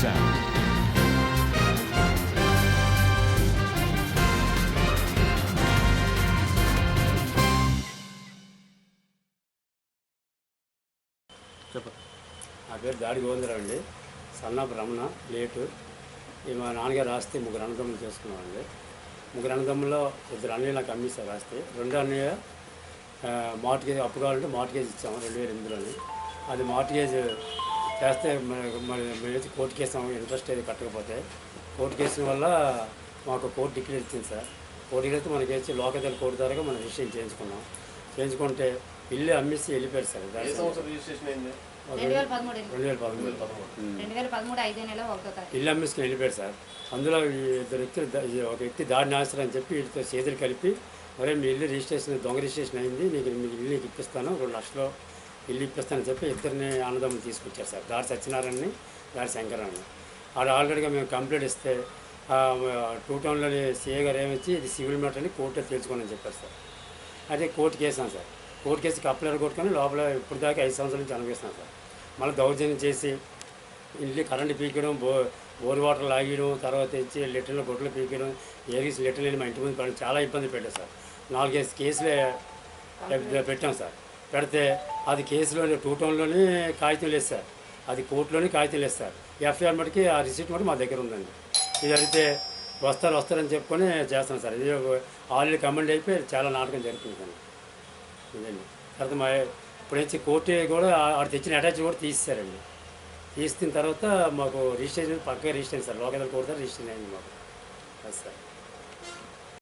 sound. నా పేరు దాడి గోవిందరావు అండి. సన్నాపు రమణ లేటు. ఈ మా నాన్నగారు రాస్తే ముగ్గురు అన్నదమ్ములు చేసుకున్నామండి. ముగ్గురు అన్నదమ్ముల్లో ఇద్దరు అన్నయ్య నాకు అమ్మిస్తారు రాస్తే రెండు అన్నయ్య మార్టిగేజ్ అప్పు కావాలంటే మార్టిగేజ్ ఇచ్చాము రెండు వేల ఎనిమిదిలోని. అది మార్టిగేజ్ చేస్తే మన మేమైతే కోర్టు కేసాము ఇంట్రెస్ట్ ఏది కట్టకపోతే కోర్టు కేసు వల్ల మాకు కోర్టు డిక్లేర్ ఇచ్చింది సార్. కోర్టు డిక్లేర్ అయితే మనకి వచ్చి లోకదల్ కోర్టు ద్వారా మనం రిజిస్ట్రేషన్ చేయించుకున్నాం. చేయించుకుంటే ఇల్లు అమ్మేసి వెళ్ళిపోయారు సార్. ఏ దాని సంవత్సరం రిజిస్ట్రేషన్ అయింది? రెండు వేల పదమూడు ఇల్లు అమ్మేసుకుని వెళ్ళిపోయాడు సార్. అందులో ఇద్దరు వ్యక్తులు ఒక వ్యక్తి దాడి నాశనం అని చెప్పి వీటితో చేతులు కలిపి మరే మీ ఇల్లు రిజిస్ట్రేషన్ దొంగ రిజిస్ట్రేషన్ అయింది నీకు మీకు ఇల్లు నీకు ఇప్పిస్తాను రెండు లక్షలు ఇల్లు ఇప్పిస్తానని చెప్పి ఇద్దరిని అన్నదమ్ములు తీసుకొచ్చారు సార్. దాడి సత్యనారాయణని దాడి శంకరాన్ని ఆడ ఆల్రెడీగా మేము కంప్లైంట్ ఇస్తే టూ టౌన్లోని సీఏ గారు ఏమొచ్చి ఇది సివిల్ మ్యాటర్ అని కోర్టులో తెలుసుకోనని చెప్పారు సార్. అదే కోర్టు కేసాను సార్. కోర్టు కేసుకి అప్లై కొట్టుకొని లోపల ఇప్పుడు దాకా ఐదు సంవత్సరాల నుంచి అనుభవిస్తున్నాను సార్. మళ్ళీ దౌర్జన్యం చేసి ఇల్లు కరెంటు పీకడం బో బోర్ వాటర్ లాగడం తర్వాత ఇచ్చి లెటర్లు గొడ్లు పీకడం ఏరీస్ లెటర్లు లేని మా ఇంటి ముందు పడడం చాలా ఇబ్బంది పెట్టాం సార్. నాలుగైదు కేసులే పెట్టాం సార్. పెడితే అది కేసులోనే టూ టౌన్లోనే కాగితం లేదు సార్. అది కోర్టులోనే కాగితం లేదు సార్. ఎఫ్ఐఆర్ మటుకి ఆ రిసీట్ మటు మా దగ్గర ఉందండి. ఇది అడిగితే వస్తారు వస్తారని చెప్పుకొని చేస్తాను సార్. ఇది ఆల్రెడీ కమెండ్ అయిపోయి చాలా నాటకం జరుగుతుంది సార్ ఇదండి. తర్వాత మా ఇప్పుడు వచ్చి కోర్టు కూడా ఆడ తెచ్చిన అటాచ్ కూడా తీసేశారండి. తీసిన తర్వాత మాకు రిజిస్ట్రేషన్ పక్కగా రిజిస్ట్రేషన్ సార్. లోకల్ కోరుతారు రిజిస్ట్రేషన్ అయింది మాకు. సార్.